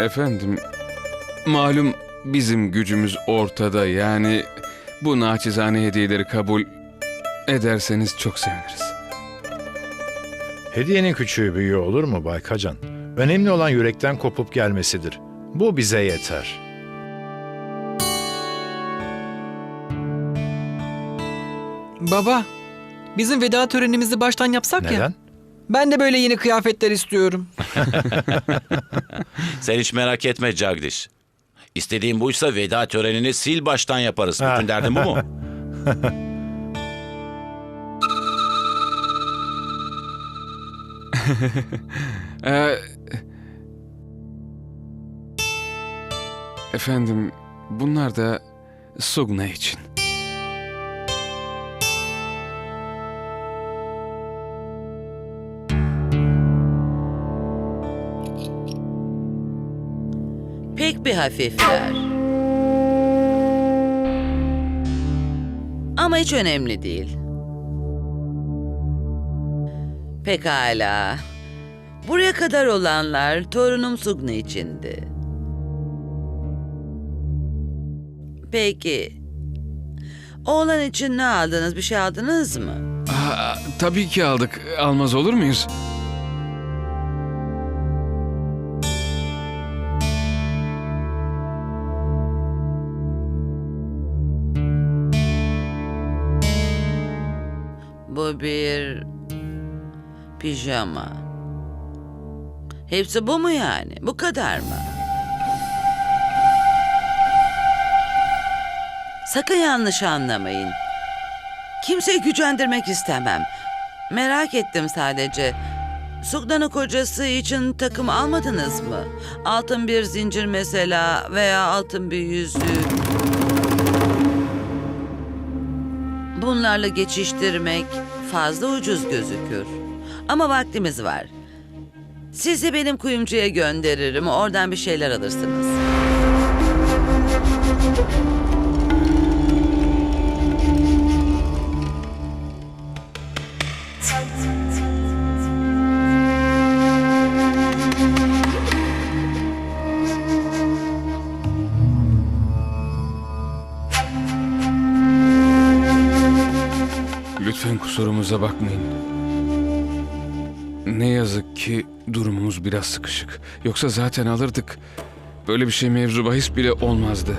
Efendim, malum bizim gücümüz ortada yani bu naçizane hediyeleri kabul ederseniz çok seviniriz. Hediyenin küçüğü büyüğü olur mu Bay Kacan? Önemli olan yürekten kopup gelmesidir. Bu bize yeter. Baba, bizim veda törenimizi baştan yapsak ya. Neden? Ben de böyle yeni kıyafetler istiyorum. Sen hiç merak etme Jagdish. İstediğin buysa veda törenini sil baştan yaparız. Bütün derdin bu mu? Ee, efendim, bunlar da Sugna için. Pek bir hafifler. Ama hiç önemli değil. Pekala. Buraya kadar olanlar torunum Sugna içindi. Peki. Oğlan için ne aldınız? Bir şey aldınız mı? Aa, tabii ki aldık. Almaz olur muyuz? Bu bir pijama. Hepsi bu mu yani? Bu kadar mı? Sakın yanlış anlamayın. Kimseyi gücendirmek istemem. Merak ettim sadece. Sugdan'ın kocası için takım almadınız mı? Altın bir zincir mesela veya altın bir yüzük. Bunlarla geçiştirmek fazla ucuz gözükür. Ama vaktimiz var. Sizi benim kuyumcuya gönderirim. Oradan bir şeyler alırsınız. Lütfen kusurumuza bakmayın. Ne yazık ki durumumuz biraz sıkışık. Yoksa zaten alırdık. Böyle bir şey mevzu bahis bile olmazdı.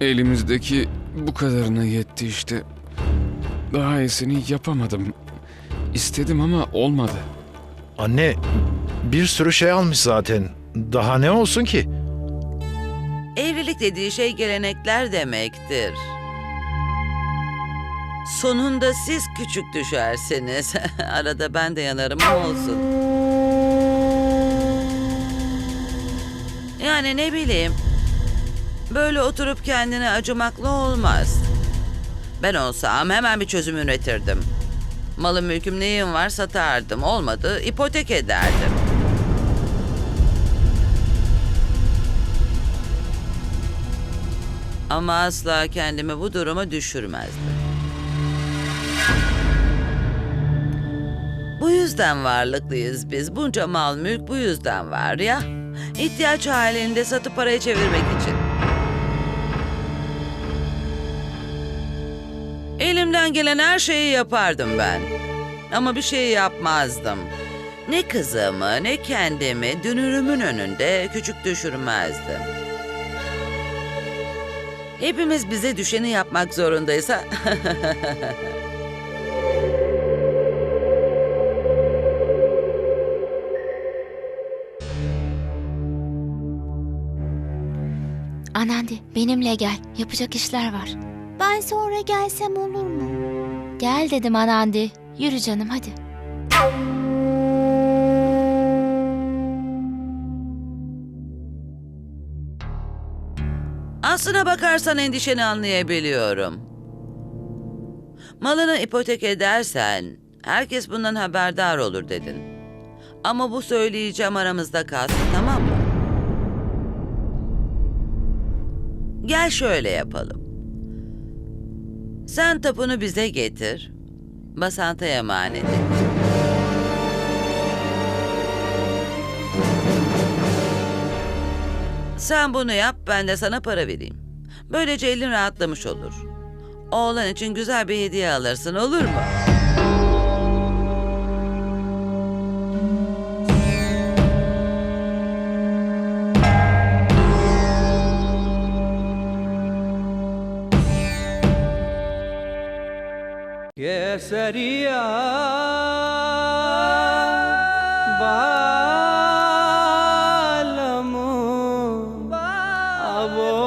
Elimizdeki bu kadarına yetti işte. Daha iyisini yapamadım. İstedim ama olmadı. Anne, bir sürü şey almış zaten. Daha ne olsun ki? Evlilik dediği şey gelenekler demektir. Sonunda siz küçük düşersiniz. Arada ben de yanarım ama olsun. Yani ne bileyim. Böyle oturup kendine acımakla olmaz. Ben olsam hemen bir çözüm üretirdim. Malım mülküm neyim var satardım. Olmadı ipotek ederdim. Ama asla kendimi bu duruma düşürmezdim. Bu yüzden varlıklıyız biz. Bunca mal mülk bu yüzden var ya. İhtiyaç halinde satıp paraya çevirmek için. Elimden gelen her şeyi yapardım ben. Ama bir şey yapmazdım. Ne kızımı ne kendimi dünürümün önünde küçük düşürmezdim. Hepimiz bize düşeni yapmak zorundaysa Anandi benimle gel. Yapacak işler var. Ben sonra gelsem olur mu? Gel dedim Anandi. Yürü canım hadi. Aslına bakarsan endişeni anlayabiliyorum. Malını ipotek edersen herkes bundan haberdar olur dedin. Ama bu söyleyeceğim aramızda kalsın tamam mı? Gel şöyle yapalım. Sen tapunu bize getir. Basant'a emanet et. Sen bunu yap ben de sana para vereyim. Böylece elin rahatlamış olur. Oğlan için güzel bir hediye alırsın olur mu? Keseria Bağ